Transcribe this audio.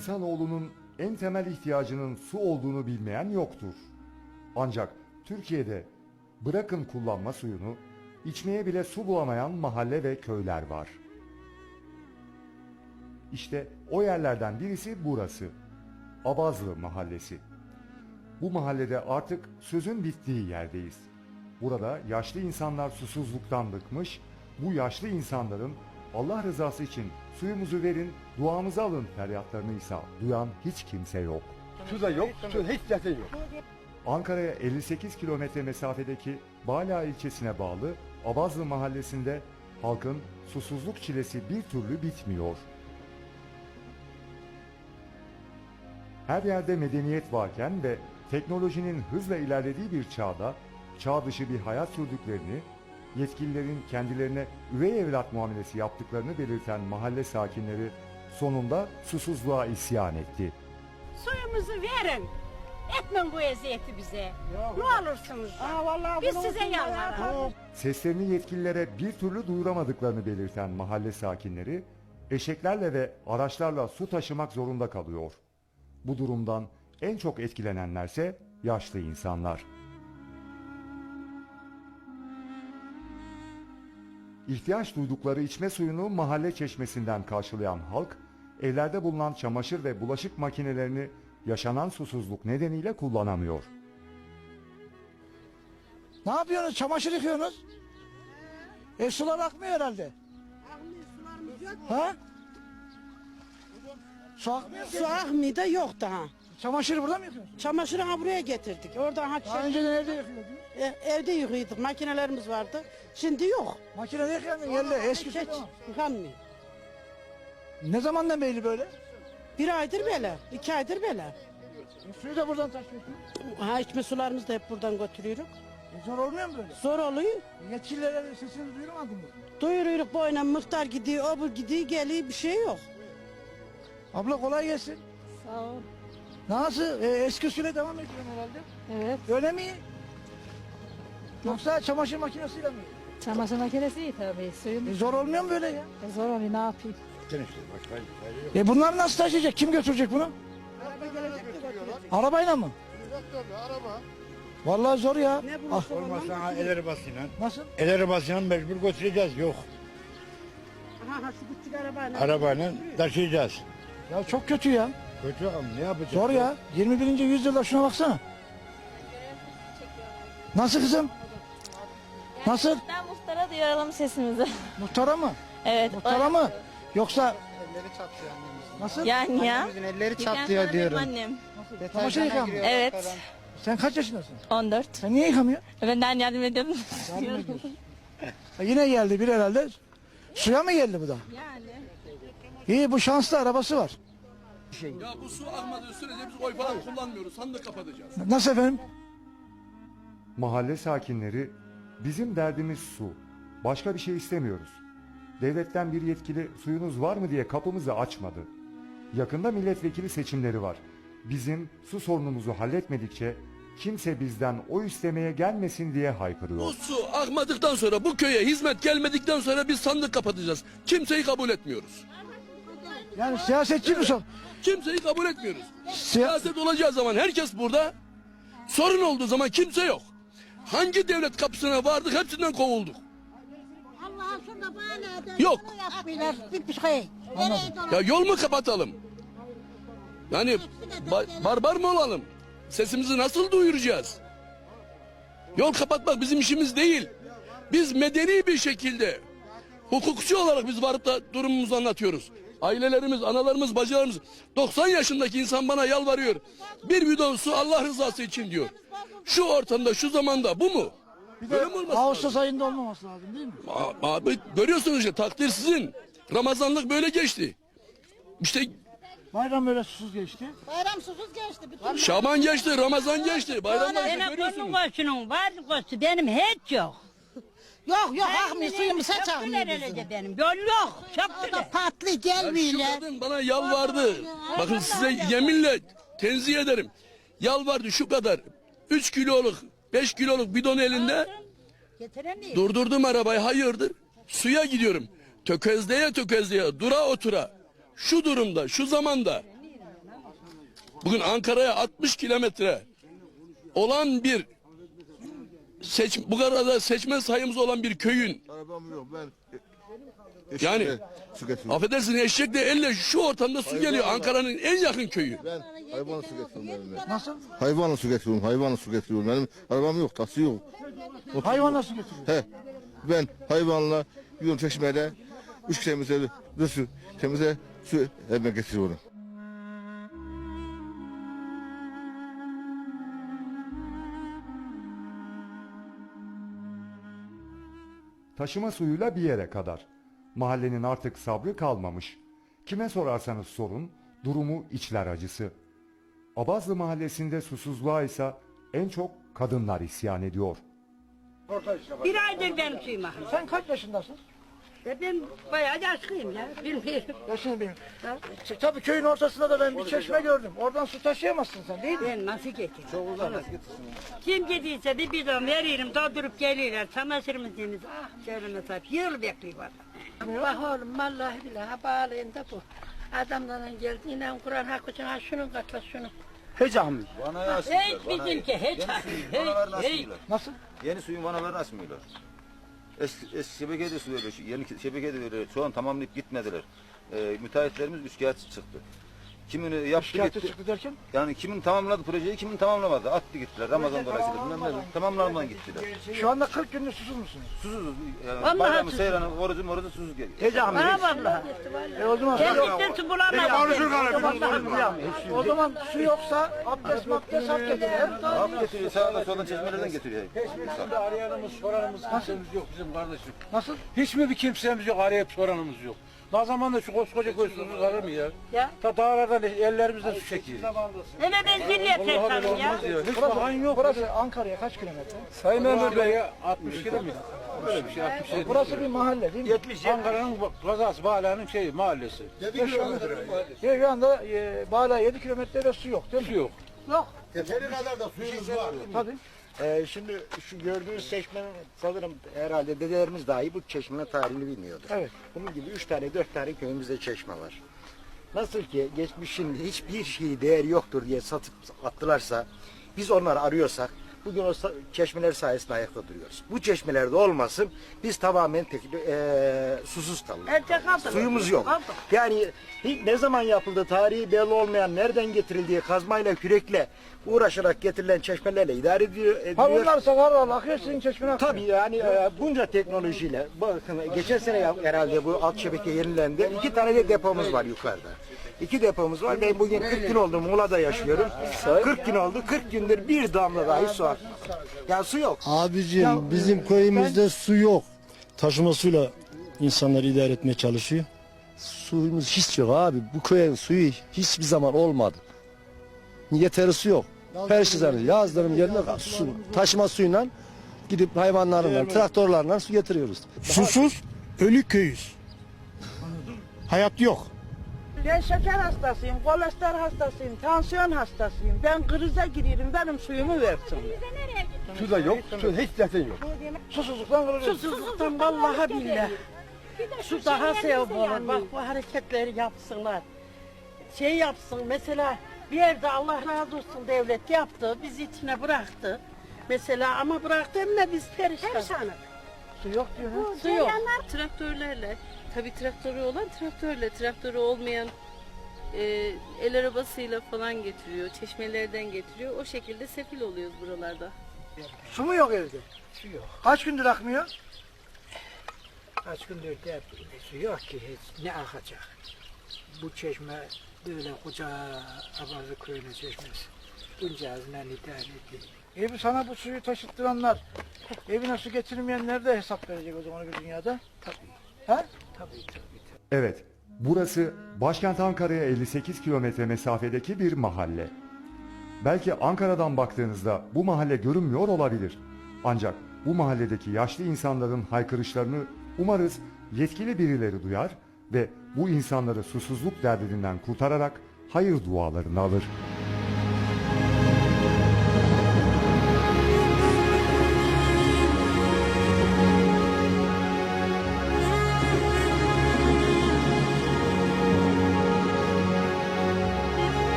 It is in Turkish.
insanoğlunun en temel ihtiyacının su olduğunu bilmeyen yoktur. Ancak Türkiye'de bırakın kullanma suyunu, içmeye bile su bulamayan mahalle ve köyler var. İşte o yerlerden birisi burası. Abazlı Mahallesi. Bu mahallede artık sözün bittiği yerdeyiz. Burada yaşlı insanlar susuzluktan bıkmış, bu yaşlı insanların Allah rızası için suyumuzu verin, duamızı alın feryatlarını ise duyan hiç kimse yok. Su da yok, su hiç zaten yok. Ankara'ya 58 kilometre mesafedeki Bala ilçesine bağlı Abazlı mahallesinde halkın susuzluk çilesi bir türlü bitmiyor. Her yerde medeniyet varken ve teknolojinin hızla ilerlediği bir çağda çağ dışı bir hayat sürdüklerini, yetkililerin kendilerine üvey evlat muamelesi yaptıklarını belirten mahalle sakinleri sonunda susuzluğa isyan etti. Suyumuzu verin. Etmeyin bu eziyeti bize. Ne olursunuz. Aa, vallahi Biz size yalvaralım. Seslerini yetkililere bir türlü duyuramadıklarını belirten mahalle sakinleri eşeklerle ve araçlarla su taşımak zorunda kalıyor. Bu durumdan en çok etkilenenlerse yaşlı insanlar. İhtiyaç duydukları içme suyunu mahalle çeşmesinden karşılayan halk, evlerde bulunan çamaşır ve bulaşık makinelerini yaşanan susuzluk nedeniyle kullanamıyor. Ne yapıyorsunuz? Çamaşır yıkıyorsunuz? E sular akmıyor herhalde. Ha? Su akmıyor. Su akmıyor da yok daha. Çamaşırı burada mı yıkıyorsunuz? Çamaşırı ha buraya getirdik. Oradan ha Daha önceden evde yıkıyordunuz. e, evde yıkıyorduk. Makinelerimiz vardı. Şimdi yok. Makinede yıkayan yerle eski Hiç yıkanmıyor. Ne zamandan beri böyle? Bir aydır böyle. iki aydır böyle. E, suyu da buradan taşıyorsunuz. Ha içme sularımızı da hep buradan götürüyoruz. E, zor olmuyor mu böyle? Zor oluyor. Yetkililere sesini duyuramadınız mı? Duyuruyoruz boyuna muhtar gidiyor, obur gidiyor, geliyor bir şey yok. Abla kolay gelsin. Sağ ol. Nasıl? E, eski suyla devam ediyorsun herhalde. Evet. Öyle mi? Yoksa çamaşır makinesiyle mi? Çamaşır makinesi iyi tabii. Suyun E, zor olmuyor mu böyle ya? e, zor oluyor ne yapayım? E bunlar nasıl taşıyacak? Kim götürecek bunu? Arabayla mı? araba. Vallahi zor ya. Ne Ah, bulursa ondan Olmazsa el arabasıyla. nasıl? El arabasıyla mecbur götüreceğiz. Yok. Ha ha şu küçük arabayla. Arabayla taşıyacağız. Ya çok kötü ya. Kötü ama ne yapacağız? Zor ya. 21. yüzyılda şuna baksana. Nasıl kızım? Nasıl? Ben muhtara duyuralım sesimizi. Muhtara mı? Evet. Muhtara mı? Yoksa Elleri çatlıyor annemizin. nasıl? Yani ya. Annemizin elleri çatlıyor diyorum. Annem. Çamaşır yıkan mı? Evet. Sen kaç yaşındasın? 14. Sen niye yıkamıyorsun? Benden yardım ediyorum. Yardım ediyorsun. Ha, yine geldi bir herhalde. Suya mı geldi bu da? Yani. İyi bu şanslı arabası var. Ya bu su akmadığı sürece biz oy falan kullanmıyoruz. Sandık kapatacağız. Nasıl efendim? Mahalle sakinleri bizim derdimiz su. Başka bir şey istemiyoruz. Devletten bir yetkili suyunuz var mı diye kapımızı açmadı. Yakında milletvekili seçimleri var. Bizim su sorunumuzu halletmedikçe kimse bizden o istemeye gelmesin diye Bu haykırıyor. su akmadıktan sonra bu köye hizmet gelmedikten sonra biz sandık kapatacağız. Kimseyi kabul etmiyoruz. Yani siyasetçi mi sor? Kimseyi kabul etmiyoruz. Siya- Siyaset olacağı zaman herkes burada. Sorun olduğu zaman kimse yok. Hangi devlet kapısına vardık hepsinden kovulduk. Allah'ın şurada bana Yok. yapmıyorlar. Bir şey. Nereye dolan? Ya yol mu kapatalım? Yani ba- barbar mı olalım? Sesimizi nasıl duyuracağız? Yol kapatmak bizim işimiz değil. Biz medeni bir şekilde hukukçu olarak biz varıp da durumumuzu anlatıyoruz. Ailelerimiz, analarımız, bacılarımız 90 yaşındaki insan bana yalvarıyor. Bir bidon su Allah rızası için diyor. Şu ortamda, şu zamanda bu mu? Böyle mi olması lazım? Ağustos ayında olmaması lazım değil mi? A- Abi görüyorsunuz işte takdir sizin. Ramazanlık böyle geçti. İşte Bayram böyle susuz geçti. Bayram susuz geçti. Bütün Şaban geçti, Ramazan geçti. Bayramlar işte Benim görüyorsunuz. var koşu benim hiç yok. Yok yok akmıyor suyumuz hiç akmıyor bizim. benim. Yol yok. Çok bile. patlı şu gelmiyor. kadın bana yalvardı. Bakın size yeminle tenzih ederim. Yalvardı şu kadar. 3 kiloluk, 5 kiloluk bidon elinde. Getiremiyor. Durdurdum arabayı hayırdır. Suya gidiyorum. Tökezleye tökezleye, dura otura. Şu durumda, şu zamanda. Bugün Ankara'ya 60 kilometre olan bir seç, bu kadar da seçmen sayımız olan bir köyün Arabam yok ben. Yani- su getiriyorum. affedersin eşekle elle şu ortamda su geliyor Ankara'nın en yakın köyü. Ben hayvanla su getiriyorum evime. Nasıl? Hayvanla su getiriyorum. Hayvanla su getiriyorum. Benim arabam yok, taksi yok. Hayvan nasıl getiriyor? He. Ben hayvanla gidiyorum çeşmede. Üç temize su temize su evime getiriyorum. Taşıma suyuyla bir yere kadar. Mahallenin artık sabrı kalmamış. Kime sorarsanız sorun, durumu içler acısı. Abazlı mahallesinde susuzluğa ise en çok kadınlar isyan ediyor. Bir aydır benim suyum. Sen kaç yaşındasın? E ben bayağı yaşlıyım ya. Bilmiyorum. Yaşını bilmiyorum. Ç- Tabii köyün ortasında da ben bir çeşme gördüm. Oradan su taşıyamazsın sen değil mi? Ben nasıl getireyim? Çok uzak? Kim gittiyse bir bidon veririm doldurup geliyorlar. Çamaşırımız deniz. Ah canına sahip. Yıl bekliyor bana. Bak oğlum vallahi billahi bağlayın da bu. Adamların geldiğinden Kur'an hakkı için ha şunun katla şunu. Hiç ahmi. Hiç bizimki hiç. Hiç hiç. Nasıl? Yeni suyun vanalarını açmıyorlar. Eski, eski şebekede su veriyor. Yeni şebekede veriyor. Şu an tamamlayıp gitmediler. Ee, müteahhitlerimiz üçkağıtçı çıktı. Kimini yaptı Şikayete gitti. çıktı derken? Yani kimin tamamladı projeyi, kimin tamamlamadı. Attı gittiler. Ramazan dolayısıyla bilmem ne. Tamamlamadan gittiler. Şu anda 40 gündür susuz musunuz? Susuzuz. Yani Vallahi bayramı, susuz. seyranı, orucu morucu susuz geliyor. Ahmi. Bana vallahi. E o zaman Kendikten su bulamadım. o zaman su yoksa abdest mabdest hap getirir. Abi getiriyor, sağdan soldan çeşmelerden getiriyor. Arayanımız soranımız kimsemiz yok bizim kardeşim. Nasıl? Hiç mi bir kimsemiz yok arayıp soranımız yok. Ne zaman da şu koskoca köy susuz kalır mı ya? Ya. Ta dağlardan ellerimizde su çekiyor. Hemen ben zillet Vallahi böyle sanırım ya. ya. Hiç Burası, bakan yok. burası Ankara'ya kaç kilometre? Sayın Memur Bey ya 60 kilo mu? Böyle bir şey 67. Burası bir mahalle değil mi? Ankara'nın kazası Bağla'nın şeyi mahallesi. Ve şu anda, ve şu anda e, Bağla 7 kilometrede su yok değil mi? Su yok. Yeteri kadar da suyumuz var. Tabii. Ee, şimdi şu gördüğünüz çeşmenin sanırım herhalde dedelerimiz dahi bu çeşmenin tarihini bilmiyordu. Evet. Bunun gibi üç tane dört tane köyümüzde çeşme var. Nasıl ki geçmişin hiçbir şeyi değeri yoktur diye satıp attılarsa biz onları arıyorsak bugün o çeşmeler sayesinde ayakta duruyoruz. Bu çeşmelerde olmasın biz tamamen tek, eee, susuz kalırız. Suyumuz yok. Yani ne zaman yapıldı tarihi belli olmayan nereden getirildiği kazmayla kürekle uğraşarak getirilen çeşmelerle idare ediyor. Ha ediliyor. bunlar sakarlar akıyor sizin çeşmene akıyor. Tabii yani e, bunca teknolojiyle bakın geçen sene herhalde bu alt şebeke yenilendi. İki tane de depomuz var yukarıda. İki depomuz var. Ben bugün 40 gün oldu Muğla'da yaşıyorum. 40 gün oldu. 40 gündür bir damla dahi su akmıyor. Ya su yok. Abicim bizim köyümüzde su yok. Taşıma suyla insanlar idare etmeye çalışıyor. Suyumuz hiç yok abi. Bu köyün suyu hiçbir zaman olmadı. Yeteri su yok. Perşizanı yazlarım yerine su, taşıma suyla gidip hayvanlarından, traktörlerle su getiriyoruz. Susuz ölü köyüz. Hayat yok. Ben şeker hastasıyım, kolesterol hastasıyım, tansiyon hastasıyım. Ben krize giriyorum, benim suyumu versin. Su da yok. Su hiç zaten yok. Susuzluktan kırılıyoruz. Susuzluktan vallahi billahi. Su daha sevap olur. Bak bu hareketleri yapsınlar. Şey yapsın mesela bir yerde Allah razı olsun devlet yaptı. Bizi içine bıraktı. Mesela ama bıraktı ama biz perişan. Su yok diyor. Su yok. Traktörlerle, tabii traktörü olan traktörle, traktörü olmayan e, el arabasıyla falan getiriyor, çeşmelerden getiriyor. O şekilde sefil oluyoruz buralarda. Su mu yok evde? Su yok. Kaç gündür akmıyor? Kaç gündür de su yok ki hiç ne akacak. Bu çeşme böyle koca Abazı köyüne çeşmesi. Bunca azından idare ediyor. Evi sana bu suyu taşıttıranlar, evine su getirmeyenler de hesap verecek o zaman öbür dünyada. Tabii, Ha? Tabii, tabii. Evet, burası başkent Ankara'ya 58 kilometre mesafedeki bir mahalle. Belki Ankara'dan baktığınızda bu mahalle görünmüyor olabilir. Ancak bu mahalledeki yaşlı insanların haykırışlarını umarız yetkili birileri duyar ve bu insanları susuzluk derdinden kurtararak hayır dualarını alır.